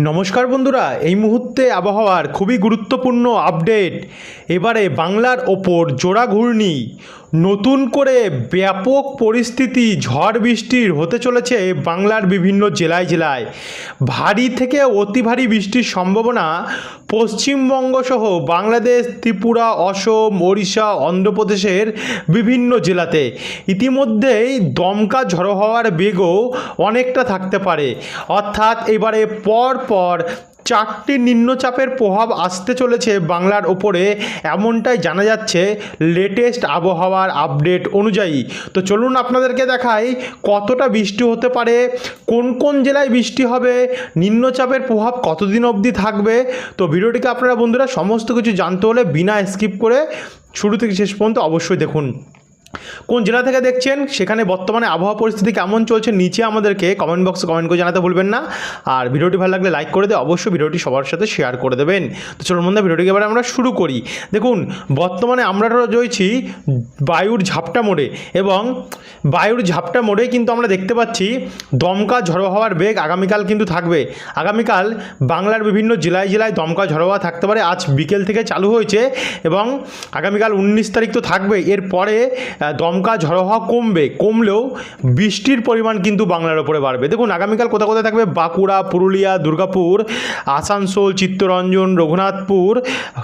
নমস্কার বন্ধুরা এই মুহূর্তে আবহাওয়ার খুবই গুরুত্বপূর্ণ আপডেট। এবারে বাংলার ওপর জোড়া ঘূর্ণি। নতুন করে ব্যাপক পরিস্থিতি ঝড় বৃষ্টির হতে চলেছে বাংলার বিভিন্ন জেলায় জেলায়। ভারী থেকে অতি ভারী বৃষ্টির সম্ভাবনা পশ্চিমবঙ্গ সহ বাংলাদেশ, ত্রিপুরা, অসম, ওড়িশা, অন্ধ্রপ্রদেশের বিভিন্ন জেলাতে। ইতিমধ্যেই দমকা ঝড়ো হওয়ার বেগও অনেকটা থাকতে পারে। অর্থাৎ এবারে পর পর চারটি নিম্নচাপের প্রভাব আসতে চলেছে বাংলার ওপরে, এমনটাই জানা যাচ্ছে লেটেস্ট আবহাওয়ার আপডেট অনুযায়ী। তো চলুন আপনাদেরকে দেখাই কতটা বৃষ্টি হতে পারে, কোন কোন জেলায় বৃষ্টি হবে, নিম্নচাপের প্রভাব কতদিন অবধি থাকবে। তো ভিডিওটিকে আপনারা বন্ধুরা সমস্ত কিছু জানতে হলে বিনা স্কিপ করে শুরু থেকে শেষ পর্যন্ত অবশ্যই দেখুন। কোন জেলা থেকে দেখছেন? সেখানে বর্তমানে আবহাওয়া পরিস্থিতি কেমন চলছে নিচে আমাদেরকে কমেন্ট বক্সে কমেন্ট করে জানাতে ভুলবেন না। আর ভিডিওটি ভালো লাগলে লাইক করে দিয়ে অবশ্যই ভিডিওটি সবার সাথে শেয়ার করে দেবেন। তো চলুন বন্ধু ভিডিওটিকে এবার আমরা শুরু করি। দেখুন, বর্তমানে আমরা রয়েছি বায়ুর ঝাপটা মোড়ে এবং বায়ুর ঝাপটা মোড়ে কিন্তু আমরা দেখতে পাচ্ছি দমকা ঝড়ো হওয়ার বেগ আগামীকাল কিন্তু থাকবে। আগামীকাল বাংলার বিভিন্ন জেলায় জেলায় দমকা ঝড়ো হওয়া থাকতে পারে। আজ বিকেল থেকে চালু হয়েছে এবং আগামীকাল উনিশ তারিখ তো থাকবে। এরপরে দমকা ঝড়ো হওয়া কমবে, কমলেও বৃষ্টির পরিমাণ কিন্তু বাংলার ওপরে বাড়বে। দেখুন, আগামীকাল কোথাও কোথায় থাকবে? বাঁকুড়া, পুরুলিয়া, দুর্গাপুর, আসানসোল, চিত্তরঞ্জন, রঘুনাথপুর,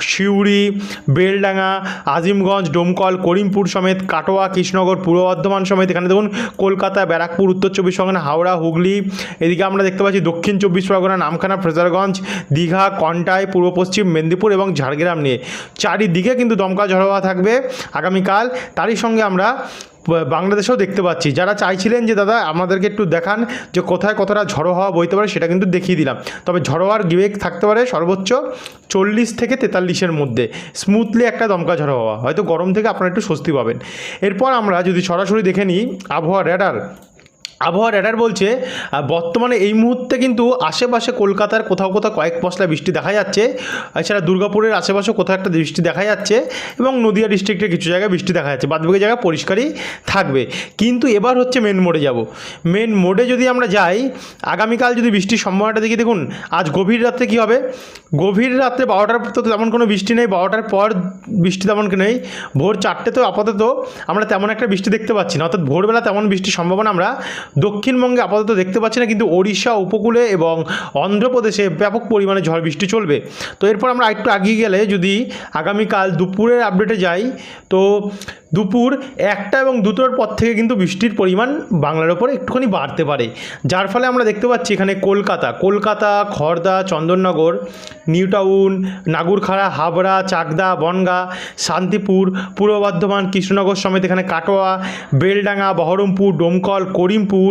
সিউড়ি, বেলডাঙ্গা, আজিমগঞ্জ, ডোমকল, করিমপুর সমেত, কাটোয়া, কৃষ্ণনগর, পূর্ব বর্ধমান সমেত। এখানে দেখুন, কলকাতা, ব্যারাকপুর, উত্তর চব্বিশ পরগনা, হাওড়া, হুগলি। এদিকে আমরা দেখতে পাচ্ছি দক্ষিণ চব্বিশ পরগনা, নামখানা, ফ্রেজারগঞ্জ, দীঘা, কন্টাই, পূর্ব পশ্চিম, মেদিনীপুর এবং ঝাড়গ্রাম নিয়ে। চারিদিকে কিন্তু দমকা ঝড় হওয়া থাকবে আগামীকাল। তারই সঙ্গে আমরা বাংলাদেশেও দেখতে পাচ্ছি। যারা চাইছিলেন যে, দাদা, আমাদেরকে একটু দেখান যে, কোথায় কতটা ঝড়ো হওয়া বইতে পারে, সেটা কিন্তু দেখিয়ে দিলাম। তবে ঝড়ো হওয়ার গিবেক থাকতে পারে সর্বোচ্চ চল্লিশ থেকে তেতাল্লিশের মধ্যে। স্মুথলি একটা দমকা ঝড়ো হওয়া। হয়তো গরম থেকে আপনারা একটু স্বস্তি পাবেন। এরপর আমরা যদি সরাসরি দেখে নিই, আবহাওয়া র্যাডার আবহাওয়া র্যাডার বলছে বর্তমানে এই মুহূর্তে কিন্তু আশেপাশে কলকাতার কোথাও কোথাও কয়েক পশলা বৃষ্টি দেখা যাচ্ছে। এছাড়া দুর্গাপুরের আশেপাশে কোথাও একটা বৃষ্টি দেখা যাচ্ছে এবং নদিয়া ডিস্ট্রিক্টের কিছু জায়গায় বৃষ্টি দেখা যাচ্ছে। বাদবাকি জায়গায় পরিষ্কারই থাকবে। কিন্তু এবার হচ্ছে মেন মোডে যাব। মেন মোডে যদি আমরা যাই, আগামীকাল যদি বৃষ্টির সম্ভাবনাটা দেখি, দেখুন, আজ গভীর রাত্রে কী হবে? গভীর রাত্রে বারোটার তো তেমন কোনো বৃষ্টি নেই, বারোটার পর বৃষ্টি তেমন নেই। ভোর চারটে তো আপাতত আমরা তেমন একটা বৃষ্টি দেখতে পাচ্ছি না। অর্থাৎ ভোরবেলা তেমন বৃষ্টির সম্ভাবনা আমরা দক্ষিণবঙ্গে আপাতত দেখতে পাচ্ছি না, কিন্তু ওড়িশা উপকূলে এবং অন্ধ্রপ্রদেশে ব্যাপক পরিমাণে ঝড় বৃষ্টি চলবে। তো এরপর আমরা একটু আগিয়ে গেলে যদি আগামীকাল দুপুরের আপডেটে যাই, তো দুপুর একটা এবং দুটোর পর থেকে কিন্তু বৃষ্টির পরিমাণ বাংলার ওপরে একটুখানি বাড়তে পারে। যার ফলে আমরা দেখতে পাচ্ছি এখানে কলকাতা কলকাতা খড়দা চন্দননগর নিউ টাউন নাগুরখাড়া, হাবড়া, চাকদা, বনগা, শান্তিপুর, পূর্ব বর্ধমান, কৃষ্ণনগর সমেত এখানে কাটোয়া, বেলডাঙ্গা, বহরমপুর, ডোমকল, করিমপুর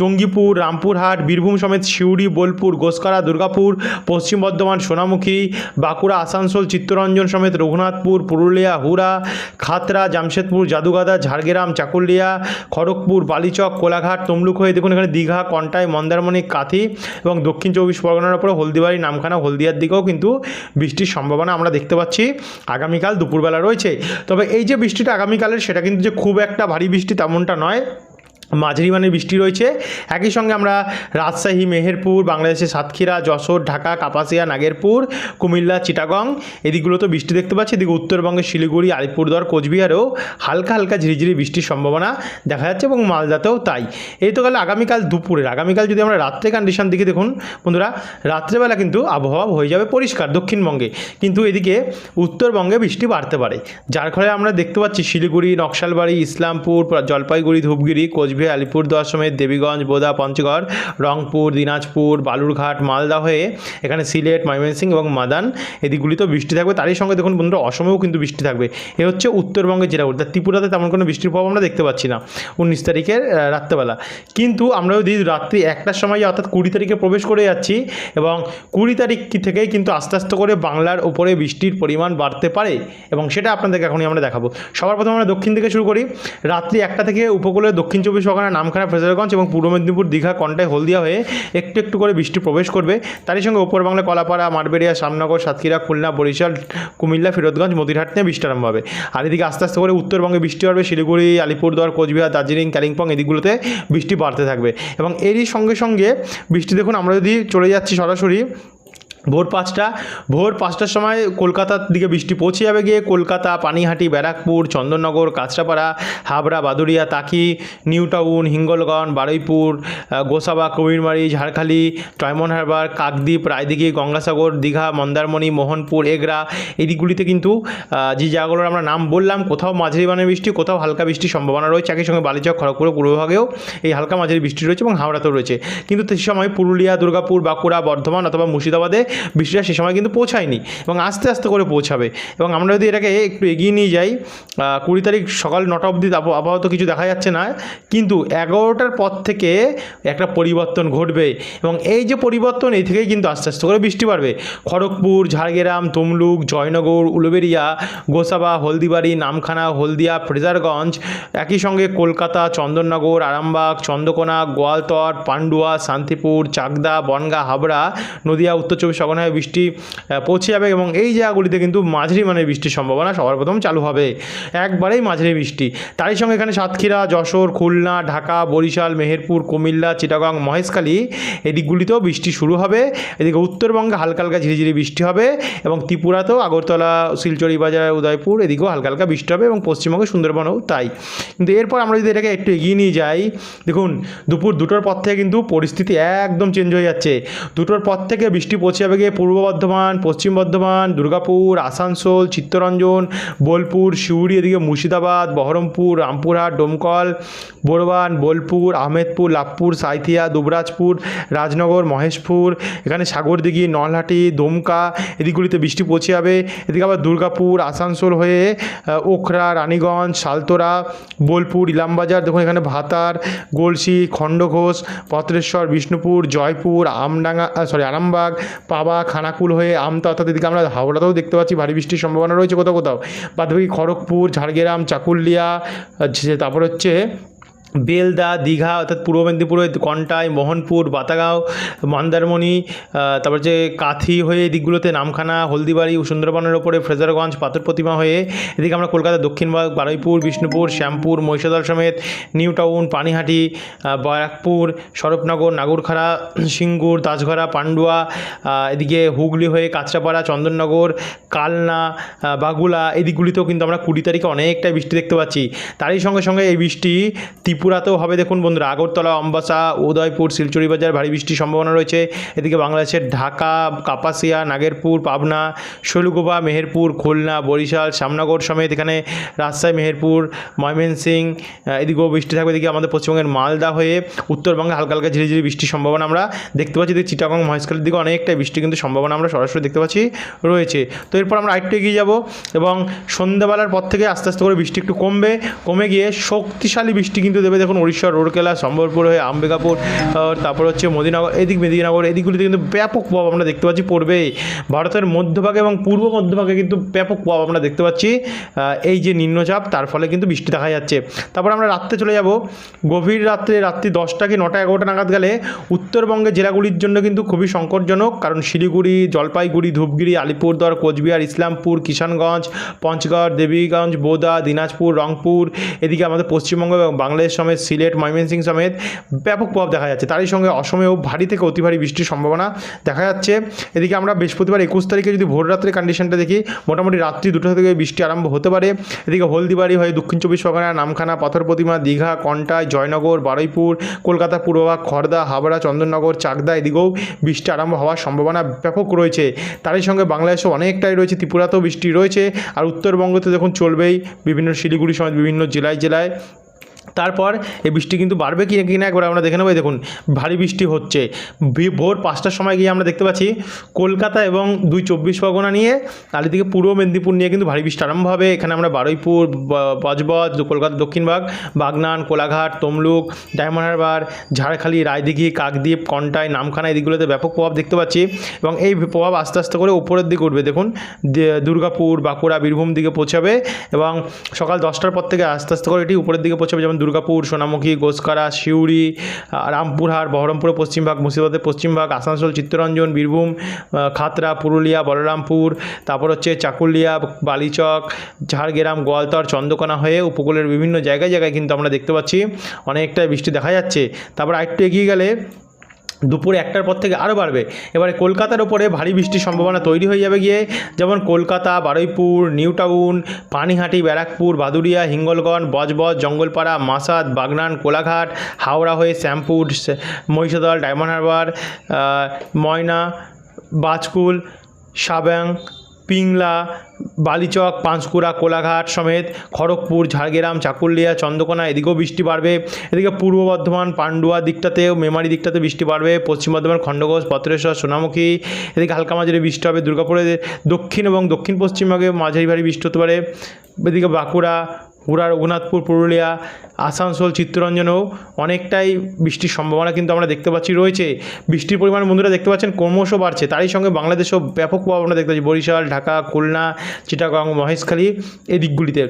জঙ্গিপুর, রামপুরহাট, বীরভূম সমেত সিউড়ি, বোলপুর গোসকারা দুর্গাপুর, পশ্চিম বর্ধমান, সোনামুখী, বাঁকুড়া, আসানসোল, চিত্তরঞ্জন সমেত রঘুনাথপুর, পুরুলিয়া, হুড়া খাতড়া জামশেদপুর, জাদুগাদা, ঝাড়গ্রাম, চাকুলিয়া, খড়গপুর, বালিচক, কোলাঘাট, তমলুক হয়ে দেখুন এখানে দীঘা, কন্টাই, মন্দারমণি, কাথি এবং দক্ষিণ চব্বিশ পরগনার উপরে হলদিবাড়ি, নামখানা, হলদিয়ার দিকেও কিন্তু বৃষ্টির সম্ভাবনা আমরা দেখতে পাচ্ছি আগামীকাল দুপুরবেলা রয়েছে। তবে এই যে বৃষ্টিটা আগামীকালের, সেটা কিন্তু যে খুব একটা ভারী বৃষ্টি তেমনটা নয়। মাঝারি মানের বৃষ্টি রয়েছে। একই সঙ্গে আমরা রাজশাহী, মেহেরপুর, বাংলাদেশের সাতক্ষীরা, যশোর, ঢাকা, কাপাসিয়া, নাগেরপুর, কুমিল্লা, চিটাগং এদিকগুলোতে বৃষ্টি দেখতে পাচ্ছি। এদিকে উত্তরবঙ্গের শিলিগুড়ি, আলিপুরদুয়ার, কোচবিহারেও হালকা হালকা ঝিরিঝিরি বৃষ্টির সম্ভাবনা দেখা যাচ্ছে এবং মালদাতেও তাই। এই তো গেল আগামীকাল দুপুরের। আগামীকাল যদি আমরা রাত্রে কন্ডিশন দিকে দেখুন বন্ধুরা, রাত্রেবেলা কিন্তু আবহাওয়া হয়ে যাবে পরিষ্কার দক্ষিণবঙ্গে। কিন্তু এদিকে উত্তরবঙ্গে বৃষ্টি বাড়তে পারে। যার ফলে আমরা দেখতে পাচ্ছি শিলিগুড়ি, নকশালবাড়ি, ইসলামপুর, জলপাইগুড়ি, ধূপগুড়ি, কোচবিহার আলিপুরদুয়ার সমেত দেবীগঞ্জ, বোদা, পঞ্চগড়, রংপুর, দিনাজপুর, বালুরঘাট, মালদা হয়ে এখানে সিলেট, ময়মনসিংহ এবং মাদান। এদিকগুলিতেও বৃষ্টি থাকবে। তারই সঙ্গে দেখুন বন্ধুরা, অসমেও কিন্তু বৃষ্টি থাকবে। এ হচ্ছে উত্তরবঙ্গের জেলাগুলো তা ত্রিপুরাতে তেমন কোনো বৃষ্টির প্রভাব আমরা দেখতে পাচ্ছি না। উনিশ তারিখের রাত্রেবেলা। কিন্তু আমরা যদি রাত্রি একটার সময় অর্থাৎ কুড়ি তারিখে প্রবেশ করে যাচ্ছি এবং কুড়ি তারিখ থেকেই কিন্তু আস্তে আস্তে করে বাংলার উপরে বৃষ্টির পরিমাণ বাড়তে পারে এবং সেটা আপনাদেরকে এখনই আমরা দেখাবো। সবার প্রথমে আমরা দক্ষিণ থেকে শুরু করি। রাত্রি একটা থেকে উপকূলে দক্ষিণ চব্বিশ পরগনা নামখানা ফ্রেজারগঞ্জ এবং পূর্ব মেদিনীপুর দীঘা কন্টাই হলদিয়া হয়ে একটু একটু করে বৃষ্টি প্রবেশ করবে। তারই সঙ্গে ওপর বাংলা কলাপাড়া মারবেড়িয়া শ্যামনগর সাতক্ষীরা, খুলনা, বরিশাল, কুমিল্লা, ফিরোজগঞ্জ, মতিরহাট নিয়ে বৃষ্টি আরম্ভ হবে। আর এদিকে আস্তে আস্তে করে উত্তরবঙ্গে বৃষ্টি হবে শিলিগুড়ি, আলিপুরদুয়ার, কোচবিহার, দার্জিলিং কালিম্পং এদিকগুলোতে বৃষ্টি বাড়তে থাকবে। এবং এরই সঙ্গে সঙ্গে বৃষ্টি দেখুন, আমরা যদি চলে যাচ্ছি সরাসরি ভোর পাঁচটা, ভোর পাঁচটার সময় কলকাতার দিকে বৃষ্টি পৌঁছে যাবে গিয়ে Kolkata, Panihati, Barrackpore, Chandannagar, Kanchrapara, Habra Baduria Taki, New Town, Hingalganj, Baruipur Gosaba, Kabirmari, Jharkhali Diamond Harbour, Kakdwip, Raidighi, Gangasagar, Digha, Mandarmani, Mohanpur, Egra এই দিকগুলিতে কিন্তু যে জায়গাগুলোর আমরা নাম বললাম, কোথাও মাঝারি মানের বৃষ্টি, কোথাও হালকা বৃষ্টির সম্ভাবনা রয়েছে। একই সঙ্গে বালিচক খড়গপুরের পূর্বভাগেও এই হালকা মাঝারি বৃষ্টি রয়েছে এবং হাওড়াতেও রয়েছে। কিন্তু সেই সময় পুরুলিয়া, দুর্গাপুর, বাঁকুড়া, বর্ধমান অথবা মুর্শিদাবাদে বৃষ্টিটা সে সময় কিন্তু পৌঁছায়নি এবং আস্তে আস্তে করে পৌঁছাবে। এবং আমরা যদি এটাকে একটু এগিয়ে নিয়ে যাই কুড়ি তারিখ সকাল নটা অবধি আপাতত কিছু দেখা যাচ্ছে না, কিন্তু এগারোটার পর থেকে একটা পরিবর্তন ঘটবে এবং এই যে পরিবর্তন, এই থেকেই কিন্তু আস্তে আস্তে করে বৃষ্টি বাড়বে। খড়গপুর, ঝাড়গ্রাম, তমলুক, জয়নগর, উলুবেরিয়া, গোসাবা, হলদিবাড়ি, নামখানা, হলদিয়া, ফ্রেজারগঞ্জ, একই সঙ্গে কলকাতা, চন্দননগর, আরামবাগ, চন্দ্রকোনা, গোয়ালতর, পান্ডুয়া, শান্তিপুর, চাকদা, বনগা, হাবড়া, নদিয়া, উত্তর চব্বিশ পরগনায় বৃষ্টি পৌঁছে যাবে এবং এই জায়গাগুলিতে কিন্তু মাঝারি মানের বৃষ্টির সম্ভাবনা সবার প্রথম চালু হবে। একবারেই মাঝারি বৃষ্টি। তারই সঙ্গে এখানে সাতক্ষীরা, যশোর, খুলনা, ঢাকা, বরিশাল, মেহেরপুর, কুমিল্লা, চিটাগং, মহেশখালী এদিকগুলিতেও বৃষ্টি শুরু হবে। এদিকে উত্তরবঙ্গে হালকা হালকা ঝিরিঝিরি বৃষ্টি হবে এবং ত্রিপুরাতেও আগরতলা, শিলচরি বাজার, উদয়পুর এদিকেও হালকা হালকা বৃষ্টি হবে এবং পশ্চিমবঙ্গে সুন্দরবনও তাই। কিন্তু এরপর আমরা যদি এটাকে একটু এগিয়ে নিয়ে যাই, দেখুন, দুপুর দুটোর পর থেকে কিন্তু পরিস্থিতি একদম চেঞ্জ হয়ে যাচ্ছে। দুটোর পর থেকে বৃষ্টি পৌঁছে যাবে পূর্ব বর্ধমান, পশ্চিম বর্ধমান, দুর্গাপুর, আসানসোল, চিত্তরঞ্জন, বোলপুর সিউড়ি এদিকে মুর্শিদাবাদ, বহরমপুর, রামপুরহাট, ডোমকল বোরবান বোলপুর, আহমেদপুর, লাভপুর, সাঁইথিয়া, দুবরাজপুর, রাজনগর, মহেশপুর, এখানে সাগরদিঘি, নলহাটি, দমকা এদিকগুলিতে বৃষ্টি পৌঁছে যাবে। এদিকে আবার দুর্গাপুর, আসানসোল হয়ে ওখরা, রানীগঞ্জ সালতোরা বোলপুর, ইলামবাজার, দেখুন এখানে ভাতার, গলসি, খণ্ডঘোষ, পত্রেশ্বর, বিষ্ণুপুর, জয়পুর, আমডাঙ্গা সরি আরামবাগ পাবা খানাকুল হয়ে আমতা অর্থাৎ এদিকে আমরা হাওড়াতেও দেখতে পাচ্ছি ভারী বৃষ্টির সম্ভাবনা রয়েছে কোথাও কোথাও। বাদবাকি খড়গপুর, ঝাড়গ্রাম, চাকুলিয়া তারপর হচ্ছে বেলদা দীঘা অর্থাৎ পূর্ব মেদিনীপুরে কন্টাই মোহনপুর বাতাগাঁও মন্দারমণি তারপর যে কাথি হয়ে এই দিকগুলোতে নামখানা হলদিবাড়ি সুন্দরবনের ওপরে ফ্রেজারগঞ্জ পাথর প্রতিমা হয়ে এদিকে আমরা কলকাতা দক্ষিণবাগ বারুইপুর বিষ্ণুপুর শ্যামপুর মহিষাদল সমেত New Town Panihati ah, Barrackpore Swarupnagar Nagarkhara Singur Dasghara Pandua এদিকে হুগলি হয়ে কাঁচরাপাড়া চন্দননগর কালনা বাগুলা এই দিকগুলিতেও কিন্তু আমরা কুড়ি তারিখে অনেকটাই বৃষ্টি দেখতে পাচ্ছি। তারই সঙ্গে সঙ্গে এই বৃষ্টি ত্রিপুরাতেও হবে। দেখুন বন্ধুরা, আগরতলা, অম্বাসা, উদয়পুর, শিলচুরি বাজার, ভারী বৃষ্টির সম্ভাবনা রয়েছে। এদিকে বাংলাদেশের ঢাকা, কাপাসিয়া, নাগেরপুর, পাবনা, শৈলকুপা, মেহেরপুর, খুলনা, বরিশাল, শ্যামনগর সমেত এখানে রাজশাহী, মেহেরপুর, ময়মনসিং এদিকেও বৃষ্টি থাকবে। এদিকে আমাদের পশ্চিমবঙ্গের মালদা হয়ে উত্তরবঙ্গে হালকা হালকা ঝিরিঝিরি বৃষ্টির সম্ভাবনা আমরা দেখতে পাচ্ছি। এদিকে চিটাগং, মহেশখালীর দিকে অনেকটাই বৃষ্টি কিন্তু সম্ভাবনা আমরা সরাসরি দেখতে পাচ্ছি রয়েছে। তো এরপর আমরা আরেকটু এগিয়ে যাব এবং সন্ধ্যাবেলার পর থেকে আস্তে আস্তে করে বৃষ্টি একটু কমবে। কমে গিয়ে শক্তিশালী বৃষ্টি কিন্তু দেবে দেখুন উড়িষ্যার রোরকেলা সম্বলপুর হয়ে আম্বিকাপুর তারপর হচ্ছে মদিনগর, এদিক মেদিনীনগর, এদিকগুলিতে কিন্তু ব্যাপক প্রভাব আমরা দেখতে পাচ্ছি পড়বে ভারতের মধ্যভাগে এবং পূর্ব মধ্যভাগে কিন্তু ব্যাপক প্রভাব আমরা দেখতে পাচ্ছি এই যে নিম্নচাপ, তার ফলে কিন্তু বৃষ্টি দেখা যাচ্ছে। তারপর আমরা রাত্রে চলে যাব, গভীর রাত্রে, রাত্রি দশটা কি নটা, এগারোটা নাগাদ গেলে উত্তরবঙ্গের জেলাগুলির জন্য কিন্তু খুবই সংকটজনক, কারণ শিলিগুড়ি, জলপাইগুড়ি, ধূপগিরি, আলিপুরদুয়ার, কোচবিহার, ইসলামপুর, কিষানগঞ্জ, পঞ্চগড়, দেবীগঞ্জ, বোদা, দিনাজপুর, রংপুর, এদিকে আমাদের পশ্চিমবঙ্গ এবং বাংলাদেশ সমেত, সিলেট, ময়মনসিংহ সমেত ব্যাপক প্রভাব দেখা যাচ্ছে। তারই সঙ্গে অসমেও ভারী থেকে অতি ভারী বৃষ্টির সম্ভাবনা দেখা যাচ্ছে। এদিকে আমরা বৃহস্পতিবার একুশ তারিখে যদি ভোর রাত্রে কন্ডিশনটা দেখি, মোটামুটি রাত্রি দুটো থেকে বৃষ্টি আরম্ভ হতে পারে। এদিকে হলদিবাড়ি হয়ে দক্ষিণ চব্বিশ পরগনা নামখানা পাথর প্রতিমা দীঘা কন্টাই জয়নগর, বারুইপুর, কলকাতা পূর্বভাগ খড়দা হাবড়া চন্দননগর, চাকদা এদিকেও বৃষ্টি আরম্ভ হওয়ার সম্ভাবনা ব্যাপক রয়েছে। তারই সঙ্গে বাংলাদেশে অনেকটাই রয়েছে, ত্রিপুরাতেও বৃষ্টি রয়েছে। আর উত্তরবঙ্গতে দেখুন, চলবেই বিভিন্ন শিলিগুড়ি সমেত বিভিন্ন জেলায় জেলায়। তারপর এই বৃষ্টি কিন্তু বাড়বে কি কি না, একবার আমরা দেখে নেব। দেখুন, ভারী বৃষ্টি হচ্ছে। ভোর পাঁচটার সময় গিয়ে আমরা দেখতে পাচ্ছি, কলকাতা এবং দুই চব্বিশ পরগনা নিয়ে, আর এদিকে পূর্ব মেদিনীপুর নিয়ে কিন্তু ভারী বৃষ্টি আরম্ভ হবে। এখানে আমরা বারুইপুর বজবজ কলকাতা দক্ষিণবাগ বাগনান, কোলাঘাট, তমলুক, ডায়মন্ড হারবার, ঝাড়খালি, রায়দিঘি, কাকদ্বীপ, কন্টাই, নামখানা এদিকগুলোতে ব্যাপক প্রভাব দেখতে পাচ্ছি। এবং এই প্রভাব আস্তে আস্তে করে উপরের দিকে উঠবে। দেখুন দুর্গাপুর, বাঁকুড়া, বীরভূম দিকে পৌঁছাবে এবং সকাল দশটার পর থেকে আস্তে আস্তে করে এটি উপরের দিকে পৌঁছাবে। যেমন দুর্গাপুর, সোনামুখী গোসকারা সিউড়ি, রামপুরহাট, বহরমপুর পশ্চিমভাগ মুর্শিদাবাদের পশ্চিমভাগ আসানসোল, চিত্তরঞ্জন, বীরভূম খাতরা, পুরুলিয়া, বলরামপুর, তারপর হচ্ছে চাকুলিয়া, বালিচক, ঝাড়গ্রাম, গোয়ালতর, চন্দ্রকোনা হয়ে উপকূলের বিভিন্ন জায়গায় জায়গায় কিন্তু আমরা দেখতে পাচ্ছি অনেকটাই বৃষ্টি দেখা যাচ্ছে। তারপর আরেকটু এগিয়ে গেলে দুপুরে একটার পর থেকে আরও বাড়বে। এবারে কলকাতার ওপরে ভারী বৃষ্টির সম্ভাবনা তৈরি হয়ে যাবে গিয়ে, যেমন কলকাতা, বারুইপুর, নিউ টাউন, পানিহাটি, ব্যারাকপুর বাদুরিয়া হিঙ্গলগঞ্জ, বজবজ, জঙ্গলপাড়া, মাসাদ, বাগনান, কোলাঘাট, হাওড়া হয়ে শ্যামপুর মহিষাদল, ডায়মন্ড হারবার ময়না, বাজকুল, সাবাং পিংলা, বালিচক, পাঁশকুড়া, কোলাঘাট সমেত খড়গপুর, ঝাড়গ্রাম, চাকুলিয়া, চন্দ্রকোনা এদিকেও বৃষ্টি বাড়বে। এদিকে পূর্ব বর্ধমান, পান্ডুয়া দিকটাতেও মেমারি দিকটাতে বৃষ্টি বাড়বে। পশ্চিম বর্ধমান, খণ্ডঘোষ পত্রেশ্বর সোনামুখী এদিকে হালকা মাঝারি বৃষ্টি হবে। দুর্গাপুরে দক্ষিণ এবং দক্ষিণ পশ্চিমবঙ্গে মাঝারি ভারী বৃষ্টি হতে পারে। এদিকে বাঁকুড়া হুড়া রঘুনাথপুর পুরুলিয়া, আসানসোল, চিত্তরঞ্জনেও অনেকটাই বৃষ্টির সম্ভাবনা কিন্তু আমরা দেখতে পাচ্ছি। রয়েছে বৃষ্টির পরিমাণ বন্ধুরা দেখতে পাচ্ছেন ক্রমশ বাড়ছে। তারই সঙ্গে বাংলাদেশেও ব্যাপক প্রভাব আমরা দেখতে পাচ্ছি বরিশাল, ঢাকা, খুলনা, চিটাগাং, মহেশখালী এই দিকগুলিতে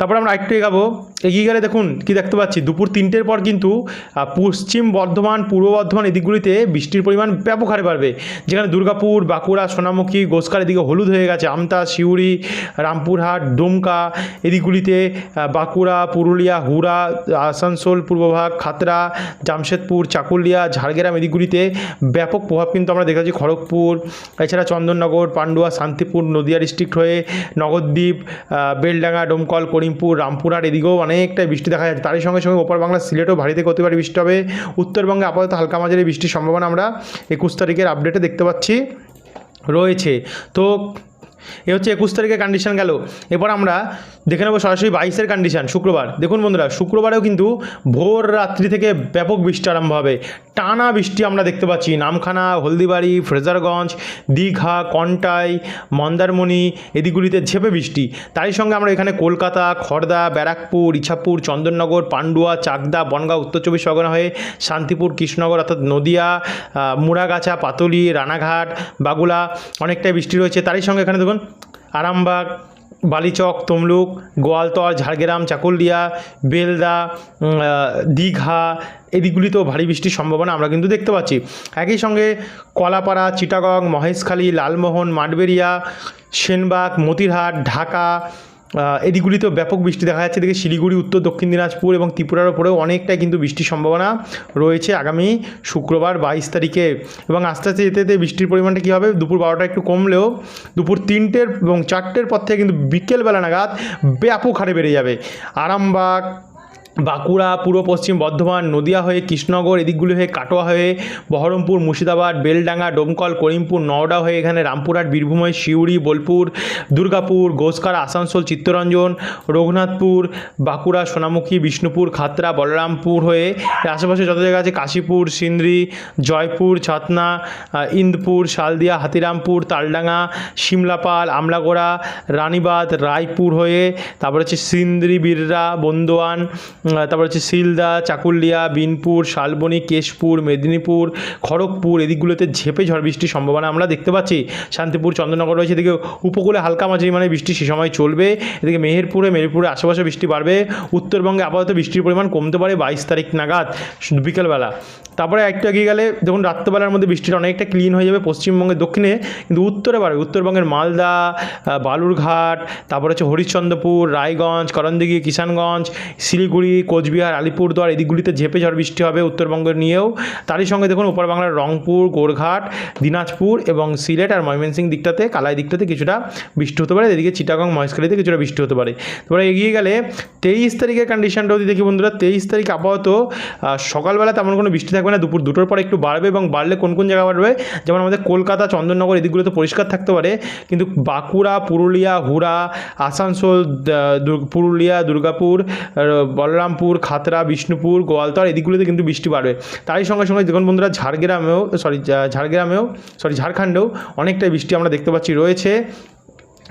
তারপর আমরা একটু এগাবো। এগিয়ে গেলে দেখুন কি দেখতে পাচ্ছি। দুপুর তিনটের পর কিন্তু পশ্চিম বর্ধমান, পূর্ব বর্ধমান এদিকগুলিতে বৃষ্টির পরিমাণ ব্যাপক হারে বাড়বে। যেখানে দুর্গাপুর, বাঁকুড়া, সোনামুখী গোসকার এদিকে হলুদ হয়ে গেছে। আমতা সিউড়ি রামপুরহাট, ডোমকা এদিকগুলিতে বাঁকুড়া, পুরুলিয়া, হুড়া, আসানসোল পূর্বভাগ খাতড়া জামশেদপুর, চাকুলিয়া, ঝাড়গ্রাম এদিকগুলিতে ব্যাপক প্রভাব কিন্তু আমরা দেখেছি খড়গপুর, এছাড়া চন্দননগর, পান্ডুয়া, শান্তিপুর, নদিয়া ডিস্ট্রিক্ট হয়ে নগরদ্বীপ বেলডাঙ্গা, ডোমকল করিমপুর রামপুরার এদিকেও অনেকটাই বৃষ্টি দেখা যাচ্ছে। তারই সঙ্গে সঙ্গে ওপর বাংলা সিলেটও ভারী থেকে ভারী বৃষ্টি হবে। উত্তরবঙ্গে আপাতত হালকা মাঝারি বৃষ্টির সম্ভাবনা আমরা একুশ তারিখের আপডেটে দেখতে পাচ্ছি। রয়েছে। তো এ হচ্ছে একুশ তারিখের কন্ডিশন গেল। এবার আমরা দেখে নেব সরাসরি বাইশের কন্ডিশন শুক্রবার। দেখুন বন্ধুরা, শুক্রবারেও কিন্তু ভোর রাত্রি থেকে ব্যাপক বৃষ্টি আরম্ভ হবে। টানা বৃষ্টি আমরা দেখতে পাচ্ছি। নামখানা, হলদিবাড়ি, ফ্রেজারগঞ্জ, দীঘা, কন্টাই, মন্দারমণি এদিকগুলিতে ঝেপে বৃষ্টি। তারই সঙ্গে আমরা এখানে কলকাতা খড়দা ব্যারাকপুর, ইছাপুর, চন্দননগর, পান্ডুয়া, চাকদা, বনগাঁ, উত্তর চব্বিশ পরগনা হয়ে শান্তিপুর, কৃষ্ণনগর অর্থাৎ নদিয়া মুড়াগাছা, পাতলি, রানাঘাট, বাগুলা অনেকটাই বৃষ্টি রয়েছে। তারই সঙ্গে এখানে দেখুন আরামবাগ, বালিচক, তমলুক, গোয়ালতর, ঝাড়গ্রাম, চাকুলিয়া, বেলদা দীঘা, এদিকগুলিতেও ভারী বৃষ্টির সম্ভাবনা আমরা কিন্তু দেখতে পাচ্ছি। একই সঙ্গে কলাপাড়া, চিটাগং, মহেশখালী, লালমোহন মাঠবেরিয়া সেনবাগ, মতিরহাট, ঢাকা এদিকগুলিতেও ব্যাপক বৃষ্টি দেখা যাচ্ছে। এদিকে শিলিগুড়ি, উত্তর, দক্ষিণ দিনাজপুর এবং ত্রিপুরার ওপরেও অনেকটাই কিন্তু বৃষ্টির সম্ভাবনা রয়েছে আগামী শুক্রবার বাইশ তারিখে। এবং আস্তে আস্তে যেতে যেতে বৃষ্টির পরিমাণটা কী হবে? দুপুর বারোটা একটু কমলেও দুপুর তিনটের এবং চারটের পর থেকে কিন্তু বিকেলবেলা নাগাদ ব্যাপক হারে বেড়ে যাবে। আরামবাগ বাঁকুড়া, পূর্ব পশ্চিম বর্ধমান, নদিয়া হয়ে কৃষ্ণনগর, এদিকগুলি হয়ে কাটোয়া হয়ে বহরমপুর, মুর্শিদাবাদ, বেলডাঙ্গা, ডোমকল, করিমপুর, নওডা হয়ে এখানে রামপুরহাট বীরভূম হয়ে সিউড়ি, বোলপুর, দুর্গাপুর ঘোষকার আসানসোল, চিত্তরঞ্জন, রঘুনাথপুর, বাঁকুড়া, সোনামুখী, বিষ্ণুপুর খাতড়া বলরামপুর হয়ে আশেপাশে যত জায়গা আছে কাশীপুর, সিন্দ্রি, জয়পুর, ছাতনা ইন্দপুর, শালদিয়া, হাতিরামপুর, তালডাঙ্গা, শিমলাপাল, আমলাগোড়া রানীবাদ রায়পুর হয়ে তারপর হচ্ছে সিন্দ্রি, বিররা, বন্দোয়ান তারপর হচ্ছে শিলদা চাকুলিয়া, বিনপুর, শালবনি, কেশপুর, মেদিনীপুর, খড়গপুর, এদিকগুলোতে ঝেপে ঝড় বৃষ্টির সম্ভাবনা আমরা দেখতে পাচ্ছি। শান্তিপুর, চন্দ্রনগর রয়েছে, এদিকে উপকূলে হালকা মাঝারি মানে বৃষ্টি সে সময় চলবে। এদিকে মেহেরপুরে মেহেরপুরে আশেপাশে বৃষ্টি বাড়বে। উত্তরবঙ্গে আপাতত বৃষ্টির পরিমাণ কমতে পারে বাইশ তারিখ নাগাদ, বিকেলবেলা। তারপরে একটু এগিয়ে গেলে দেখুন, রাত্রেবেলার মধ্যে বৃষ্টিটা অনেকটা ক্লিন হয়ে যাবে পশ্চিমবঙ্গের দক্ষিণে, কিন্তু উত্তরে বাড়বে। উত্তরবঙ্গের মালদা বালুরঘাট, তারপর হচ্ছে হরিশ্চন্দ্রপুর, রায়গঞ্জ, করণদিঘি, কিষানগঞ্জ, শিলিগুড়ি, কোচবিহার, আলিপুরদুয়ার, এদিকগুলিতে ঝেপে ঝড় বৃষ্টি হবে উত্তরবঙ্গের নিয়েও। তারই সঙ্গে দেখুন, উপর বাংলার রংপুর, গোরঘাট, দিনাজপুর এবং সিলেট আর ময়মনসিং দিকটাতে, কালাই দিকটাতে কিছুটা বৃষ্টি হতে পারে। এদিকে চিটাগং, মহেশখালীতে কিছুটা বৃষ্টি হতে পারে। তারপরে এগিয়ে গেলে তেইশ তারিখের কন্ডিশনটা যদি দেখি বন্ধুরা, তেইশ তারিখ আপাতত সকালবেলা তেমন কোনো বৃষ্টি থাকবে না, দুপুর দুটোর পরে একটু বাড়বে এবং বাড়লে কোন কোন জায়গা বাড়বে? যেমন আমাদের কলকাতা, চন্দননগর এদিকগুলোতে পরিষ্কার থাকতে পারে, কিন্তু বাঁকুড়া, পুরুলিয়া, হুড়া, আসানসোল পুরুলিয়া, দুর্গাপুর বলরামপুর খাতড়া বিষ্ণুপুর, গোয়ালতর এদিকগুলোতে কিন্তু বৃষ্টি বাড়বে। তারই সঙ্গে সঙ্গে দেখুন বন্ধুরা ঝাড়গ্রামেও, সরি ঝাড়গ্রামেও, সরি, ঝাড়খণ্ডেও অনেকটাই বৃষ্টি আমরা দেখতে পাচ্ছি, রয়েছে।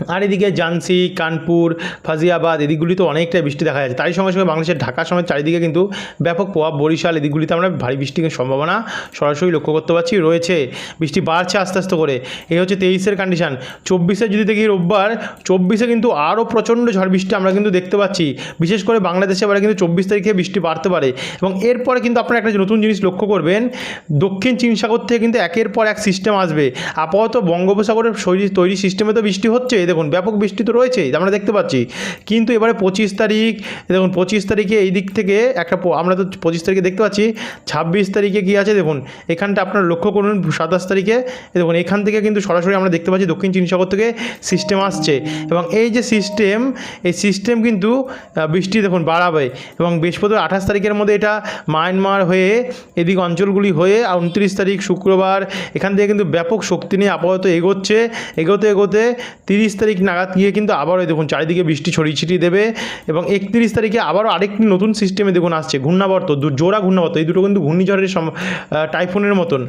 আর এদিকে ঝান্সি, কানপুর, ফাজিয়াবাদ, এদিকগুলিতে অনেকটাই বৃষ্টি দেখা যাচ্ছে। তারই সঙ্গে সঙ্গে বাংলাদেশের ঢাকা সমেত চারিদিকে কিন্তু ব্যাপক প্রভাব। বরিশাল, এদিকগুলিতে আমরা ভারী বৃষ্টির সম্ভাবনা সরাসরি লক্ষ্য করতে পারছি। রয়েছে, বৃষ্টি বাড়ছে আস্তে আস্তে করে। এই হচ্ছে তেইশের কন্ডিশন চব্বিশে যদি দেখি রোববার, চব্বিশে কিন্তু আরও প্রচণ্ড ঝড় বৃষ্টি আমরা কিন্তু দেখতে পাচ্ছি। বিশেষ করে বাংলাদেশে এবারে কিন্তু চব্বিশ তারিখে বৃষ্টি বাড়তে পারে। এবং এরপরে কিন্তু আপনারা একটা নতুন জিনিস লক্ষ্য করবেন, দক্ষিণ চীন সাগর থেকে কিন্তু একের পর এক সিস্টেম আসবে। আপাতত বঙ্গোপসাগরের তৈরি সিস্টেমে তো বৃষ্টি হচ্ছে। দেখুন, ব্যাপক বৃষ্টি তো রয়েছে আমরা দেখতে পাচ্ছি। কিন্তু এবারে পঁচিশ তারিখ, দেখুন, পঁচিশ তারিখে এই দিক থেকে একটা আমরা তো পঁচিশ তারিখে দেখতে পাচ্ছি, ছাব্বিশ তারিখে কী আছে, দেখুন, এখানটা আপনার লক্ষ্য করুন, সাতাশ তারিখে, দেখুন, এখান থেকে কিন্তু সরাসরি আমরা দেখতে পাচ্ছি দক্ষিণ চীন সাগর থেকে সিস্টেম আসছে। এবং এই যে সিস্টেম এই সিস্টেম কিন্তু বৃষ্টি দেখুন বাড়াবে। এবং বৃহস্পতিবার আঠাশ তারিখের মধ্যে এটা মায়ানমার হয়ে এদিক অঞ্চলগুলি হয়ে উনত্রিশ তারিখ শুক্রবার, এখান থেকে কিন্তু ব্যাপক শক্তি নিয়ে আপাতত এগোচ্ছে। এগোতে এগোতে তিরিশ তারিখ নাগাদ গিয়ে কিন্তু আবারও দেখুন চারিদিকে বৃষ্টি ছড়িয়ে ছিটিয়ে দেবে এবং একত্রিশ তারিখে আবারও আরেকটি নতুন সিস্টেমে দেখুন আসছে, ঘূর্ণাবর্ত জোড়া ঘূর্ণাবর্ত, এই দুটো কিন্তু ঘূর্ণিঝড়ের টাইফুনের মতন।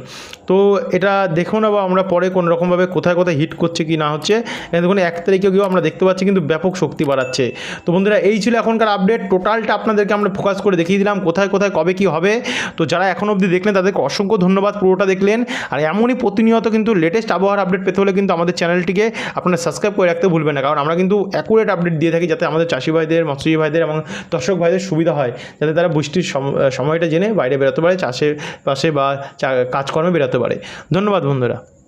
তো এটা দেখো না বা আমরা পরে কোনো রকমভাবে কোথায় কোথায় হিট করছে কি না হচ্ছে। দেখুন, এক তারিখে গিয়েও আমরা দেখতে পাচ্ছি কিন্তু ব্যাপক শক্তি বাড়াচ্ছে। তো বন্ধুরা, এই ছিল এখনকার আপডেট টোটালটা আপনাদেরকে আমরা ফোকাস করে দেখিয়ে দিলাম কোথায় কোথায় কবে কি হবে। তো যারা এখন অবধি দেখলেন, তাদেরকে অসংখ্য ধন্যবাদ পুরোটা দেখলেন। আর এমনই প্রতিনিয়ত কিন্তু লেটেস্ট আবহাওয়ার আপডেট পেতে হলে কিন্তু আমাদের চ্যানেলটিকে আপনারা সাবস্ক্রাইব করে রাখতে ভুলবেন না। কারণ আমরা কিন্তু অ্যাকুরেট আপডেট দিয়ে থাকি যাতে আমাদের চাষি ভাইদের, মৎস্যজীবী ভাইদের এবং দর্শক ভাইদের সুবিধা হয়, যাতে তারা বৃষ্টির সম- সময়টা জেনে বাইরে বেরোতে পারে, চাষের পাশে বা কাজকর্মে বেরোতে পারে। ধন্যবাদ বন্ধুরা।